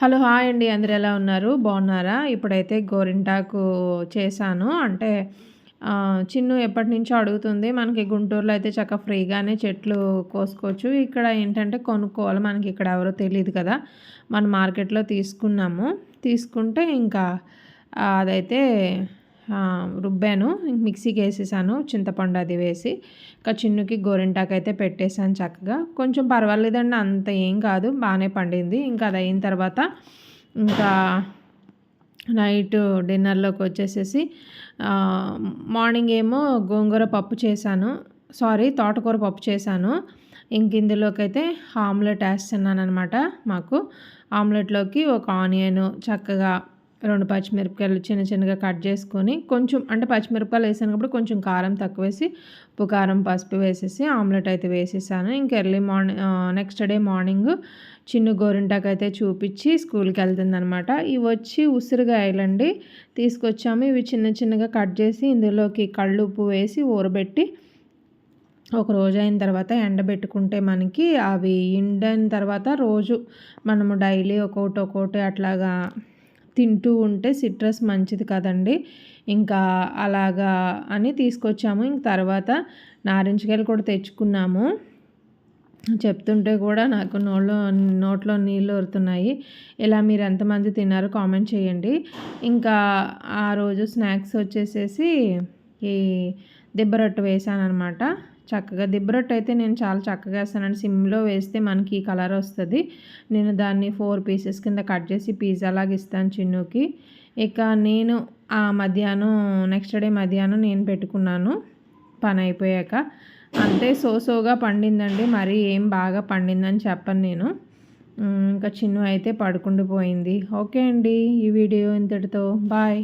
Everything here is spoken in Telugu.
హలో హాయ్ అండి. అందరు ఎలా ఉన్నారు? బాగున్నారా? ఇప్పుడైతే గోరింటాకు చేశాను. అంటే చిన్ను ఎప్పటి నుంచో అడుగుతుంది మనకి గుంటూరులో అయితే చక్కగా ఫ్రీగానే చెట్లు కోసుకోవచ్చు. ఇక్కడ ఏంటంటే కొనుక్కోవాలి మనకి ఇక్కడ ఎవరో తెలియదు కదా. మనం మార్కెట్లో తీసుకున్నాము. తీసుకుంటే ఇంకా అదైతే రుబ్బాను మిక్సీకి వేసేసాను చింతపండు అది వేసి ఇంకా చిన్నుకి గోరింటాకు అయితే పెట్టేశాను చక్కగా. కొంచెం పర్వాలేదండి అంత ఏం కాదు బాగానే పండింది. ఇంకా అది అయిన తర్వాత ఇంకా నైట్ డిన్నర్లోకి వచ్చేసేసి మార్నింగ్ ఏమో గోంగూర పప్పు చేశాను. సారీ తోటకూర పప్పు చేశాను. ఇంక ఇందులోకి అయితే ఆమ్లెట్ వేస్తున్నాను అనమాట మాకు. ఆమ్లెట్లోకి ఒక ఆనియన్ చక్కగా రెండు పచ్చిమిరపకాయలు చిన్న చిన్నగా కట్ చేసుకొని కొంచెం అంటే పచ్చిమిరపకాయలు వేసినప్పుడు కొంచెం కారం తక్కువ వేసి ఉప్పు కారం పసుపు వేసేసి ఆమ్లెట్ అయితే వేసేసాను. ఇంక early morning next day morning చిన్న గోరింటాకు అయితే చూపించి స్కూల్కి వెళ్తుంది అనమాట ఇవి వచ్చి ఉసిరిగాయలండి తీసుకొచ్చాము. ఇవి చిన్న చిన్నగా కట్ చేసి ఇందులోకి కళ్ళు ఉప్పు వేసి ఊరబెట్టి ఒక రోజు అయిన తర్వాత ఎండబెట్టుకుంటే మనకి అవి ఎండిన తర్వాత రోజు మనము డైలీ ఒక్కొక్కటి ఒక్కొక్కటి అట్లాగా తింటూ ఉంటే సిట్రస్ మంచిది కదండి. ఇంకా అలాగా అని తీసుకొచ్చాము. ఇంక తర్వాత నారింజకాయలు కూడా తెచ్చుకున్నాము. చెప్తుంటే కూడా నాకు నోట్లో నోట్లో నీళ్ళు ఊరుతున్నాయి. ఇలా మీరు ఎంతమంది తిన్నారో కామెంట్ చేయండి. ఇంకా ఆ రోజు స్నాక్స్ వచ్చేసేసి ఈ దిబ్బరొట్టు వేసాను అనమాట చక్కగా దిబ్బరొట్టు అయితే నేను చాలా చక్కగా వేస్తానండి. సిమ్లో వేస్తే మనకి ఈ కలర్ వస్తుంది. నేను దాన్ని ఫోర్ పీసెస్ కింద కట్ చేసి పిజ్జా లాగా ఇస్తాను చిన్నుకి. ఇక నేను ఆ మధ్యాహ్నం నెక్స్ట్ డే మధ్యాహ్నం నేను పెట్టుకున్నాను. పని అయిపోయాక. అంతే సోసోగా పండిందండి. మరి ఏం బాగా పండిందని చెప్పను నేను. ఇంకా చిన్ను అయితే పడుకుండిపోయింది. ఓకే అండి ఈ వీడియో ఇంతటితో. బాయ్.